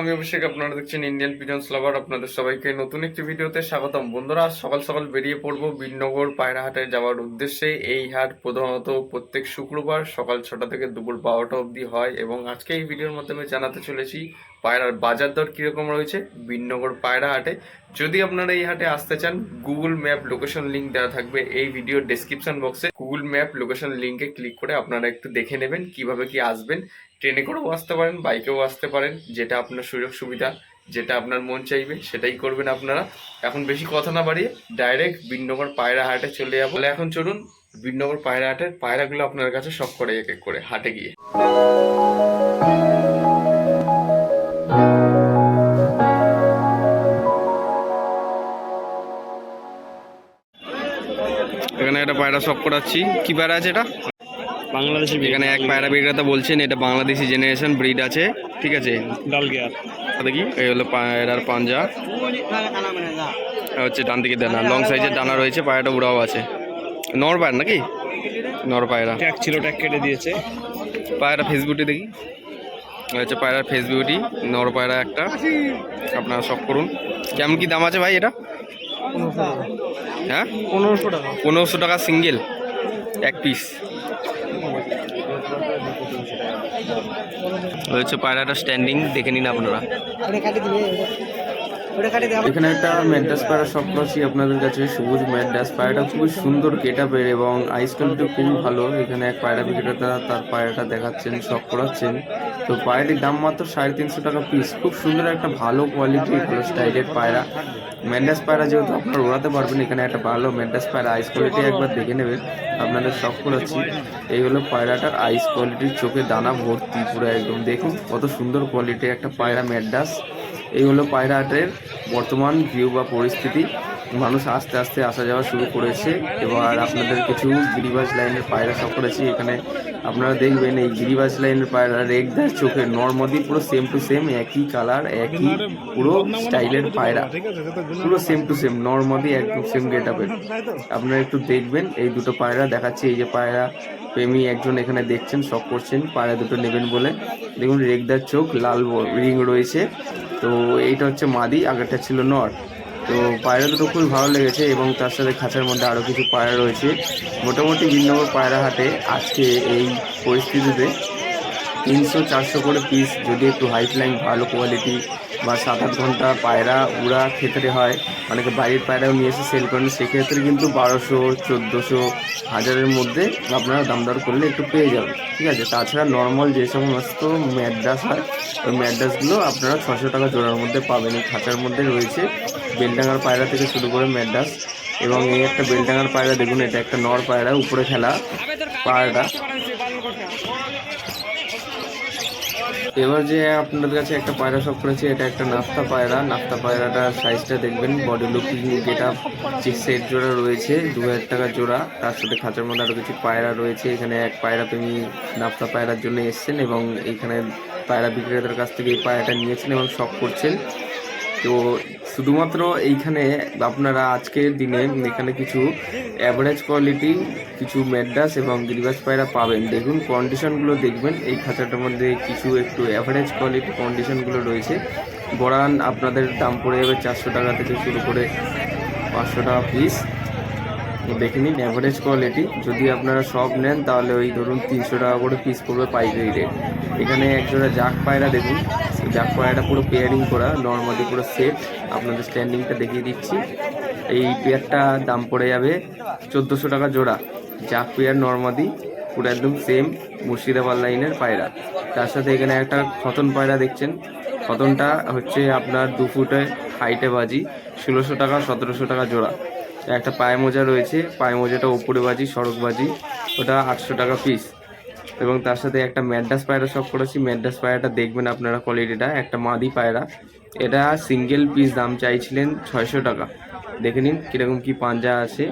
আমি অভিষেক, আপনারা দেখছেন ইন্ডিয়ান পিজন্স লাভার আপনাদের সবাইকে নতুন একটি ভিডিওতে স্বাগতম। বন্ধুরা সকাল সকাল বেরিয়ে পড়ব বিনগর পায়রাহাটে যাওয়ার উদ্দেশ্যে। এই হাট প্রধানত প্রত্যেক শুক্রবার সকাল ছটা থেকে দুপুর বারোটা অবধি হয় এবং আজকে এই ভিডিওর মাধ্যমে জানাতে চলেছি পায়রার বাজার দর কীরকম রয়েছে বিনগর পায়রা হাটে যদি আপনারা এই হাটে আসতে চান গুগল ম্যাপ লোকেশন লিঙ্ক দেওয়া থাকবে এই ভিডিওর ডেসক্রিপশন বক্সে গুগল ম্যাপ লোকেশন লিঙ্কে ক্লিক করে আপনারা একটু দেখে নেবেন কীভাবে কি আসবেন। ট্রেনে করেও আসতে পারেন, বাইকেও আসতে পারেন, যেটা আপনার সুযোগ সুবিধা, যেটা আপনার মন চাইবে, সেটাই করবেন আপনারা। এখন বেশি কথা না বাড়িয়ে ডাইরেক্ট বিনগর পায়রা হাটে চলে যাব। এখন চলুন বিনগর পায়রা হাটের পায়রাগুলো আপনার কাছে সব করে, এক এক করে, হাটে গিয়ে। এখানে একটা পায়রা শখ করাচ্ছি। কি পায়রা আছে এটা? বাংলাদেশি এখানে এক পায়রা বিক্রেতা বলছেন এটা বাংলাদেশি জেনারেশন ব্রিড আছে ঠিক আছে? ডাল গিয়ার দেখি এই হলো পায়রার পাঞ্জা। হচ্ছে ডান দিকে ডানা লং সাইজের ডানা রয়েছে পায়রাটা উড়াও আছে। নর পায়রা নাকি? নর পায়রা। ট্যাগ ছিল ট্যাগ কেটে দিয়েছে। পায়রা ফেস দেখি। হচ্ছে পায়রার ফেস বিউটি নর পায়রা একটা। আপনারা সব করুন। কেমন কি দাম আছে ভাই এটা? হ্যাঁ? পনেরোশো টাকা। পনেরোশো টাকা সিঙ্গেল এক পিস হচ্ছে পায়রাটা স্ট্যান্ডিং দেখে নিন আপনারা। এখানে একটা ম্যাড্রাস পায়রা শপ করছি আপনাদের কাছে, সবুজ ম্যাড্রাস পায়রাটা খুবই সুন্দর কেটা পের এবং আইস কোয়ালিটি খুবই ভালো। এখানে এক পায়রা বিক্রেতা তার পায়রাটা দেখাচ্ছেন শপ করাচ্ছেন। তো পায়রাটির দাম মাত্র সাড়ে তিনশো টাকা পিস খুব সুন্দর একটা ভালো কোয়ালিটি ভালো স্টাইলের পায়রা। ম্যান্ডাস পায়রা যেহেতু আপনারা ওড়াতে পারবেন, এখানে একটা ভালো ম্যান্ডাস পায়রা আইস কোয়ালিটি একবার দেখে নেবেন। আপনাদের শখ করাচ্ছি। এই হলো পায়রাটার আইস কোয়ালিটির চোখে দানা ভর্তি, পুরো একদম। দেখুন কত সুন্দর কোয়ালিটির একটা পায়রা ম্যাডাস এই হলো পায়রা হাটের বর্তমান ভিউ বা পরিস্থিতি, মানুষ আস্তে আস্তে আসা যাওয়া শুরু করেছে এবার আপনাদের কিছু গিরিবাজ লাইনের পায়রা সব করেছি। এখানে আপনারা দেখবেন এই গিরিবাজ লাইনের পায়রা রেগদার চোখে নর্মদি পুরো সেম টু সেম একই কালার একই পুরো স্টাইলের পায়রা। পুরো সেম টু সেম নর্মদি একদম সেম গেট আপের আপনারা একটু দেখবেন, এই দুটো পায়রা দেখাচ্ছে। এই যে পায়রা প্রেমী একজন এখানে দেখছেন, শখ করছেন, পায়রা দুটো নেবেন বলে। দেখুন রেগদার চোখ, লাল রিং রয়েছে। তো এইটা হচ্ছে মাদি, আগেরটা ছিল নর। তো পায়রা দুটো খুবই ভালো লেগেছে এবং তার সাথে খাঁচার মধ্যে আরও কিছু পায়রা রয়েছে। মোটামুটি বিনগর পায়রা হাটে আজকে এই পরিস্থিতিতে তিনশো চারশো করে পিস যদি একটু হাই ফ্লাইং ভালো কোয়ালিটি বা সাত আট ঘণ্টা পায়রা, উড়া ক্ষেত্রে হয়। অনেকে বাইরের পায়রাও নিয়ে এসে সেল করেন। সেক্ষেত্রে কিন্তু বারোশো, চোদ্দোশো, হাজারের মধ্যে আপনারা দাম দর করলে একটু পেয়ে যাবেন। ঠিক আছে? তাছাড়া নর্মাল যে সমস্ত ম্যাড্রাস হয়, ওই ম্যাড্রাসগুলো আপনারা ছশো টাকা জোড়ার মধ্যে পাবেন। এই খাঁচার মধ্যে রয়েছে বেলডাঙ্গার পায়রা থেকে শুরু করে ম্যাড্রাস এবং এই একটা বেলডাঙ্গার পায়রা দেখুন, এটা একটা নর পায়রা, উপরে খেলা পায়রাটা। এবার যে আপনাদের কাছে একটা পায়রা শপ করেছি, এটা একটা নাস্তা পায়রা। নাস্তা পায়রাটার সাইজটা দেখবেন বডি লুকিং গেট যেটা সেট জোড়া রয়েছে, দু হাজার টাকা জোড়া। তার সাথে খাঁচার মধ্যে আরও কিছু পায়রা রয়েছে। এখানে এক পায়রা প্রেমী নাস্তা পায়রার জন্য এসছেন এবং এখানে পায়রা বিক্রেতার কাছ থেকে এই পায়রাটা নিয়েছেন এবং শখ করছেন। তো শুধুমাত্র এইখানে আপনারা আজকের দিনে এখানে কিছু অ্যাভারেজ কোয়ালিটি কিছু ম্যাড্রাস এবং গিরিবাস পায়রা পাবেন। দেখুন কন্ডিশনগুলো দেখবেন। এই খাঁচাটার মধ্যে কিছু একটু অ্যাভারেজ কোয়ালিটি কন্ডিশনগুলো রয়েছে। বড়ান আপনাদের দাম পড়ে যাবে চারশো টাকা থেকে শুরু করে পাঁচশো টাকা পিস দেখে নিন অ্যাভারেজ কোয়ালিটি যদি আপনারা সব নেন, তাহলে ওই ধরুন তিনশো টাকা করে পিস পড়বে পাইকারি রেট এখানে একজোড়া জাক পায়রা দেখুন। জাক পায়রাটা পুরো পেয়ারিং করা নর্মালি পুরো সেট আপনাদের স্ট্যান্ডিংটা দেখিয়ে দিচ্ছি। এই পেয়ারটা দাম পড়ে যাবে চোদ্দোশো টাকা জোড়া। জাক পেয়ার নর্মাদি পুরো একদম সেম মুর্শিদাবাদ লাইনের পায়রা। তার সাথে এখানে একটা খতন পায়রা দেখছেন। খতনটা হচ্ছে আপনার দু ফুটে হাইটে বাজি, ষোলোশো টাকা, সতেরোশো টাকা জোড়া। একটা পায়ে মোজা রয়েছে। পায়ে মোজাটা ওপরে বাজি, সড়ক বাজি। ওটা আটশো টাকা পিস এবং তার সাথে একটা ম্যাড্রাস পায়রা সব করেছি। ম্যাডাস পায়রাটা দেখবেন আপনারা কোয়ালিটিটা একটা মাদি পায়রা। এটা সিঙ্গেল পিস দাম চাইছিলেন ছয়শো টাকা। দেখে নিন কীরকম কী পাঞ্জা আছে।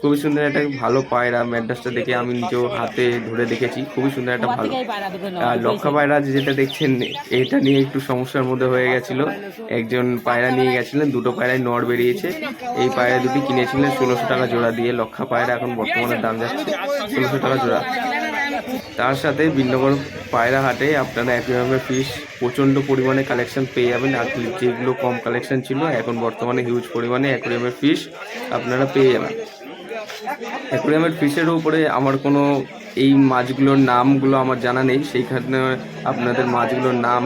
খুবই সুন্দর একটা ভালো পায়রা ম্যাডাসটা দেখে আমি নিজেও হাতে ধরে দেখেছি। খুবই সুন্দর একটা ভালো আর লক্ষা পায়রা যেটা দেখছেন এটা নিয়ে একটু সমস্যার মধ্যে হয়ে গেছিল। একজন পায়রা নিয়ে গেছিলেন দুটো পায়রায় নড় বেরিয়েছে। এই পায়রা দুটি কিনেছিলেন ষোলোশো টাকা জোড়া দিয়ে। লক্ষা পায়রা এখন বর্তমানে দাম যাচ্ছে ষোলোশো টাকা জোড়া। তার সাথে বিন্নগর পায়রা হাটে আপনারা অ্যাকুরিয়ামের ফিশ প্রচণ্ড পরিমাণে কালেকশন পেয়ে যাবেন। আর যেগুলো কম কালেকশন ছিল এখন বর্তমানে হিউজ পরিমাণে অ্যাকুরিয়ামের ফিশ আপনারা পেয়ে যাবেন। অ্যাকুরিয়ামের ফিশের উপরে আমার কোনো এই মাছগুলোর নামগুলো আমার জানা নেই, সেইখানে আপনাদের মাছগুলোর নাম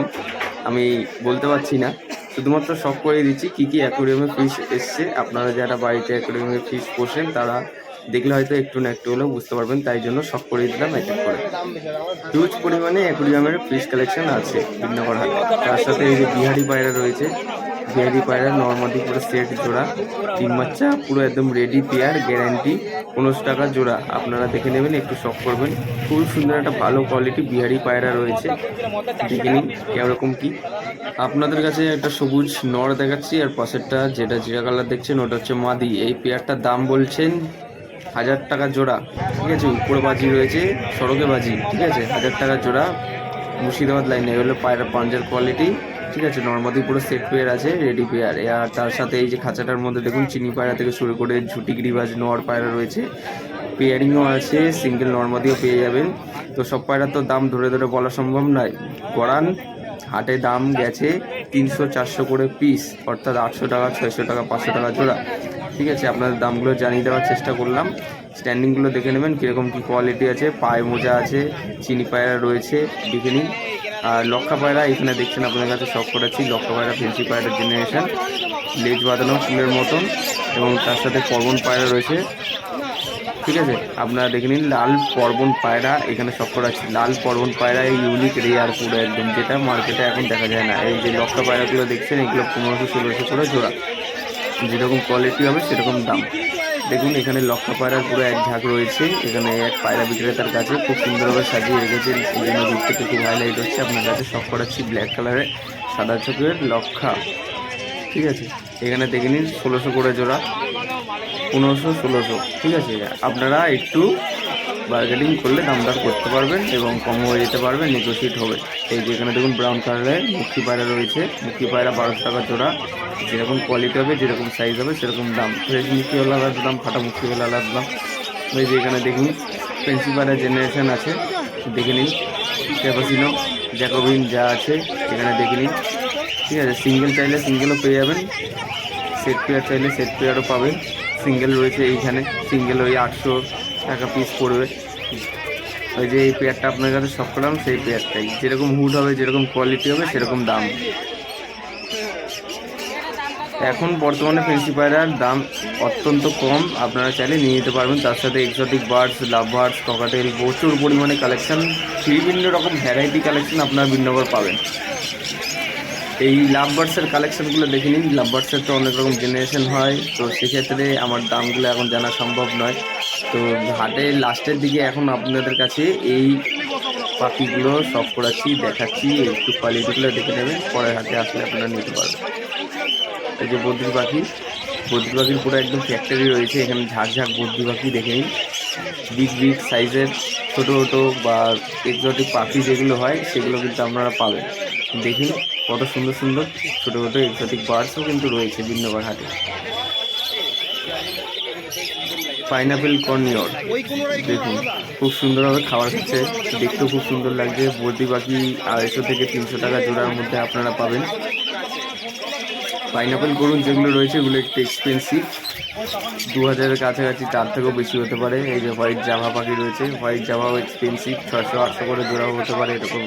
আমি বলতে পারছি না। শুধুমাত্র সব করে দিচ্ছি, কী কী অ্যাকুরিয়ামে ফিশ এসছে, আপনারা যারা বাড়িতে অ্যাকুরিয়ামে ফিশ পোষেন, তারা দেখলে হয়তো একটু না একটু হলেও বুঝতে পারবেন, তাই জন্য সব করে দিলাম এক এক করে। হিউজ পরিমাণে অ্যাকুরিয়ামের ফিশ কালেকশন আছে বিঘ্নগর হাট। তার সাথে এই যে বিহারি পায়রা রয়েছে বিহারি পায়রা নর্মালি পুরো সেট জোড়া। তিন বাচ্চা, পুরো একদম রেডি পেয়ার গ্যারান্টি পনেরোশো টাকা জোড়া। আপনারা দেখে নেবেন, একটু শখ করবেন। খুব সুন্দর একটা ভালো কোয়ালিটি বিহারি পায়রা রয়েছে। দেখে নিন কেরকম কি। আপনাদের কাছে একটা সবুজ নর দেখাচ্ছি, আর পাশেরটা যেটা জিরা কালার দেখছেন, ওটা হচ্ছে মাদি। এই পেয়ারটার দাম বলছেন হাজার টাকা জোড়া। ঠিক আছে, উপরে বাজি রয়েছে, সড়কে বাজি। ঠিক আছে, হাজার টাকা জোড়া। মুর্শিদাবাদ লাইনে হলো পায়রা পাঞ্জার কোয়ালিটি ঠিক আছে, নর্মাদি পুরো সেট পেয়ার আছে রেডি পেয়ার। আর তার সাথে এই যে খাঁচাটার মধ্যে দেখুন, চিনি পায়রা থেকে শুরু করে ঝুটি গিরিবাজ, নোয়ার পায়রা রয়েছে। পেয়ারিংও আছে সিঙ্গেল নর্মাদিও পেয়ে যাবেন। তো সব পায়রার তো দাম ধরে ধরে বলা সম্ভব নয়। করান হাটে দাম গেছে তিনশো চারশো করে পিস অর্থাৎ আটশো টাকা, ছয়শো টাকা, পাঁচশো টাকা জোড়া। ঠিক আছে, আপনাদের দামগুলো জানিয়ে দেওয়ার চেষ্টা করলাম। স্ট্যান্ডিংগুলো দেখে নেবেন, কীরকম কী কোয়ালিটি আছে। পায়ে মোজা আছে, চিনি পায়রা রয়েছে, দেখে নিন। আর লক্ষা পায়রা এখানে দেখছেন, আপনাদের কাছে শখ করেছি লক্ষা পায়রা ফেন্সি পায়রার জেনারেশন লেজ বাঁধানো ফুলের মতন এবং তার সাথে পর্বন পায়রা রয়েছে। ঠিক আছে, আপনারা দেখে নিন, লাল পর্বন পায়রা এখানে শখ করা আছে লাল পর্বন পায়রা ইউনিক রেয়ার পুরো একদম, যেটা মার্কেটে এখন দেখা যায় না। এই যে লক্ষা পায়রাগুলো দেখছেন, এগুলো পনেরোশো, ষোলোশো করে জোড়া। যেরকম কোয়ালিটি হবে, সেরকম দাম। দেখুন, এখানে লক্ষা পায়রার পুরো এক ঝাঁক রয়েছে। এখানে এক পায়রা বিক্রেতার কাছে খুব সুন্দরভাবে সাজিয়ে রেখেছে এই জন্য দূর থেকে খুব হাইলাইট হচ্ছে। আপনার কাছে শখ করাচ্ছি ব্ল্যাক কালারের সাদা চোখের লক্ষা। ঠিক আছে? এখানে দেখে নিন, ষোলোশো করে জোড়া। পনেরোশো, ষোলোশো। ঠিক আছে? আপনারা একটু বার্গেনিং করলে দাম দর করতে পারবেন এবং কম হয়ে যেতে পারবেন নেগোসিয়েট হবে। এই যে এখানে দেখুন ব্রাউন কালারের মুক্তি পায়রা রয়েছে। মুক্তি পায়রা বারোশো টাকা জোড়া। যেরকম কোয়ালিটি হবে, যেরকম সাইজ হবে, সেরকম দাম। ফ্রেশ মুখি হলে আলাদা দাম, ফাটা মুখি হলে আলাদা দাম। ওই যে এখানে দেখুন পেন্সি পায়রা জেনারেশন আছে। দেখে নিন। ক্যাপাসিনো জ্যাকোবিন যা আছে, এখানে দেখে নিন। ঠিক আছে সিঙ্গেল চাইলে সিঙ্গেলও পেয়ে যাবেন। সেট পেয়ার চাইলে সেট পেয়ারও পাবেন। সিঙ্গেল রয়েছে এইখানে। সিঙ্গেল ওই আটশো টাকা পিস পড়বে। ওই যে এই পেয়ারটা আপনার কাছে সব করলাম, সেই পেয়ারটাই যেরকম হুড হবে, যেরকম কোয়ালিটি হবে, সেরকম দাম। এখন বর্তমানে ফেন্সি পায়রার দাম অত্যন্ত কম। আপনারা চাইলে নিয়ে নিতে পারবেন। তার সাথে exotic birds love birds cockatiel প্রচুর পরিমাণে কালেকশান বিভিন্ন রকম ভ্যারাইটি কালেকশান আপনারা বিনগর পাবেন। এই লাভ বার্ডসের কালেকশানগুলো দেখে নিন। লাভ বার্ডসের তো অনেক রকম জেনারেশন হয়। তো সেক্ষেত্রে আমার দামগুলো এখন জানা সম্ভব নয়। তো হাটে লাস্টের দিকে এখন আপনাদের কাছে এই পাখিগুলো সব করাচ্ছি, দেখাচ্ছি, একটু কোয়ালিটিগুলো দেখে নেবেন পরের হাটে আসলে আপনারা নিতে পারবেন। এই যে বদ্রি পাখি, বদ্রি পাখির পুরো একদম ফ্যাক্টরি রয়েছে, এখানে ঝাঁক ঝাঁক বদ্রি পাখি দেখে নিন। বিগ বিগ সাইজের ছোটো ছোটো বা এক্সোটিক পাখি যেগুলো হয়, সেগুলো কিন্তু আপনারা পাবেন। দেখুন কত সুন্দর সুন্দর, ছোটো ছোটো এক্সোটিক বার্ডসও কিন্তু রয়েছে বিন্নগর হাটে। পাইনাপেল কর্নিয়র দেখুন খুব সুন্দরভাবে খাবার খাচ্ছে দেখতেও খুব সুন্দর লাগছে। বদ্রি পাখি আড়াইশো থেকে তিনশো টাকা জোড়ার মধ্যে আপনারা পাবেন। পাইনাপেল করুন যেগুলো রয়েছে এগুলো একটু এক্সপেন্সিভ দু হাজারের কাছাকাছি তার থেকেও বেশি হতে পারে। এই যে হোয়াইট জাভা পাখি রয়েছে হোয়াইট জাভাও এক্সপেন্সিভ ছশো আটশো করে জোড়াও হতে পারে এরকম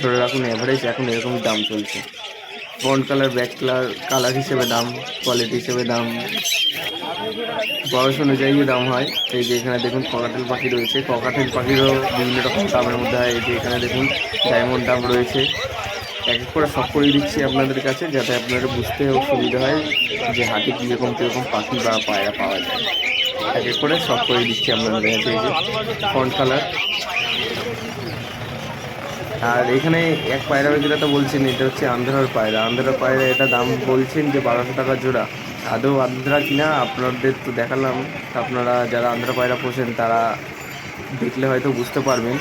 ধরে রাখুন অ্যাভারেজ এখন এরকম দাম চলছে। Bond colour back colour colour হিসেবে দাম কোয়ালিটি হিসেবে দাম। বয়স অনুযায়ী দাম হয়, এই যে এখানে দেখুন ককাটেল পাখি রয়েছে। ককাটেল পাখিরও বিভিন্ন রকম দামের মধ্যে হয়। এই যে এখানে দেখুন ডায়মন্ড দাম রয়েছে। এক এক করে সব করে দিচ্ছি আপনাদের কাছে, যাতে আপনারা বুঝতে সুবিধা হয় যে হাটে কীরকম কীরকম পাখি বা পায়রা পাওয়া যায়। এক এক করে সব করে দিচ্ছি আপনাদের কাছে এই যে ফন্ট কালার আর এখানে এক পায়রা যেটা বলছেন এটা হচ্ছে আন্ধ্রার পায়রা। আন্ধ্রার পায়রা এটা দাম বলছেন যে বারোশো টাকা জোড়া। আদৌ আন্ধ্রা কিনা? আপনাদের তো দেখালাম। আপনারা যারা আন্ধ্রা পায়রা পোষেন, তারা দেখলে হয়তো বুঝতে পারবেন।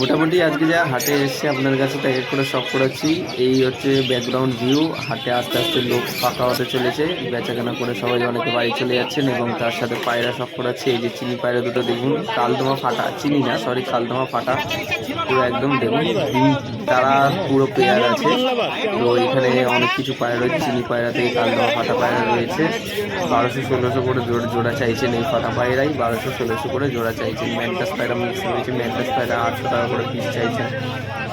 মোটামুটি আজকে যা হাটে এসছে আপনার কাছে তো এক করে সব করাচ্ছি। এই হচ্ছে ব্যাকগ্রাউন্ড ভিউ হাটে আস্তে আস্তে লোক ফাঁকা হতে চলেছে। বেচাকেনা করে সবাই অনেকে বাড়ি চলে যাচ্ছেন এবং তার সাথে পায়রা সব করাচ্ছে। এই যে চিনি পায়রা দুটো দেখুন, কালদমা ফাটা। চিনি না সরি কালদমা ফাটা। পুরো একদম দেখুন তারা পুরো পেয়ার আছে। তো এখানে অনেক কিছু পায়রা রয়েছে। চিনি পায়রা থেকে কালদমা ফাটা পায়রা রয়েছে। বারোশো ষোলোশো করে জোড়া জোড়া চাইছেন এই ফাটা পায়রাই। বারোশো ষোলোশো করে জোড়া চাইছেন। ম্যান্টাস পায়রা মিক্স রয়েছে। ম্যান্টাস পায়রা আটশো টাকা করে পিস চাইছেন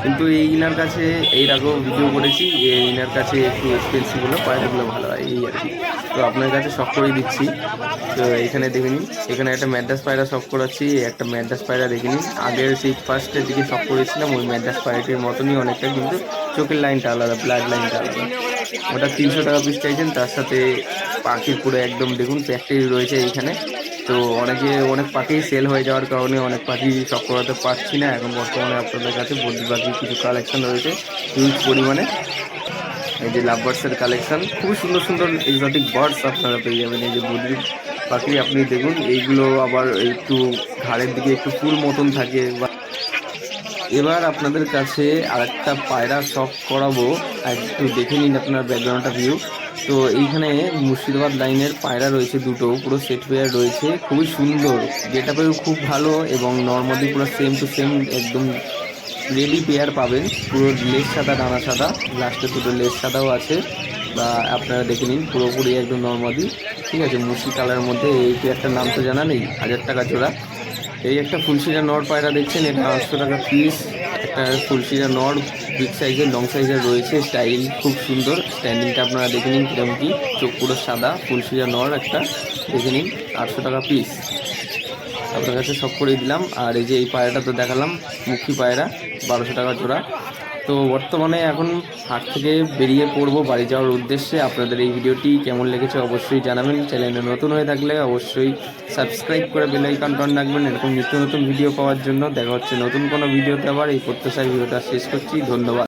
কিন্তু এই ইনার কাছে এই ভিডিও করেছি ইনার কাছে একটু এক্সপেন্সিভ হলো পায়রাগুলো ভালো হয়, এই আর কি। তো আপনার কাছে শখ করেই দিচ্ছি। তো এখানে দেখে নিন, এখানে একটা ম্যাড্রাস পায়রা শখ করাচ্ছি, একটা ম্যাড্রাস পায়রা দেখে নিন। আগের সেই ফার্স্টের দিকে শখ করেছিলাম, ওই ম্যাড্রাস পায়রাটির মতনই অনেকটা, কিন্তু চোখের লাইনটা আলাদা ব্লাড লাইনটা আলাদা। ওটা তিনশো টাকা পিস চাইছেন, তার সাথে পাখির পুরো একদম দেখুন প্যাকটেই রয়েছে এইখানে। তো অনেকে অনেক পাখি সেল হয়ে যাওয়ার কারণে অনেক পাখি শখ করাতে পারছি না। এখন বর্তমানে আপনাদের কাছে বদ্রি পাখির কিছু কালেকশন রয়েছে হিউজ পরিমাণে। এই যে লাভ বার্ডসের কালেকশান খুবই সুন্দর সুন্দর এক্সোটিক বার্ডস আপনারা পেয়ে যাবেন। এই যে বদ্রি পাখি, আপনি দেখুন, এইগুলো আবার একটু ঘাড়ের দিকে একটু ফুল মতন থাকে বা এবার আপনাদের কাছে আরেকটা পায়রা শখ করাবো। একটু দেখে নিন আপনার ব্যাকগ্রাউন্ডটা ভিউ তো এইখানে মুর্শিদাবাদ লাইনের পায়রা রয়েছে দুটো, পুরো সেট পেয়ার রয়েছে। খুবই সুন্দর। পেয়েও খুব ভালো এবং নর্মালি পুরো সেম টু সেম একদম রেডি পেয়ার পাবেন। পুরো লেস সাদা, ডানা সাদা। লাস্টে দুটো লেস সাদাও আছে। বা আপনারা দেখে নিন, পুরোপুরি একদম নর্মালি ঠিক আছে, মুর্শি কালারের মধ্যে এই পেয়ারটার নাম তো জানা নেই। হাজার টাকা জোড়া। এই একটা ফুলশিরা নড় পায়রা দেখছেন, এটা আটশো টাকা পিস একটা ফুলশিরা নড় বিগ সাইজের লং সাইজের রয়েছে স্টাইল খুব সুন্দর। স্ট্যান্ডিংটা আপনারা দেখে নিন কীরকম কি চোখ পুরো সাদা, ফুলশিরা নড় একটা, দেখে নিন, আটশো টাকা পিস আপনার কাছে সব করে দিলাম। আর এই যে এই পায়রাটা তো দেখালাম, মুখী পায়রা, বারোশো টাকা জোড়া। তো বর্তমানে এখন হাট থেকে বেরিয়ে পড়ব বাড়ি যাওয়ার উদ্দেশ্যে। আপনাদের এই ভিডিওটি কেমন লেগেছে অবশ্যই জানাবেন। চ্যানেলে নতুন হয়ে থাকলে অবশ্যই সাবস্ক্রাইব করে বেলাইকন টন রাখবেন। এরকম নিত্য নতুন ভিডিও পাওয়ার জন্য দেখা হচ্ছে নতুন কোনো ভিডিওতে আবার। এই প্রত্যাশায় ভিডিওটা শেষ করছি। ধন্যবাদ।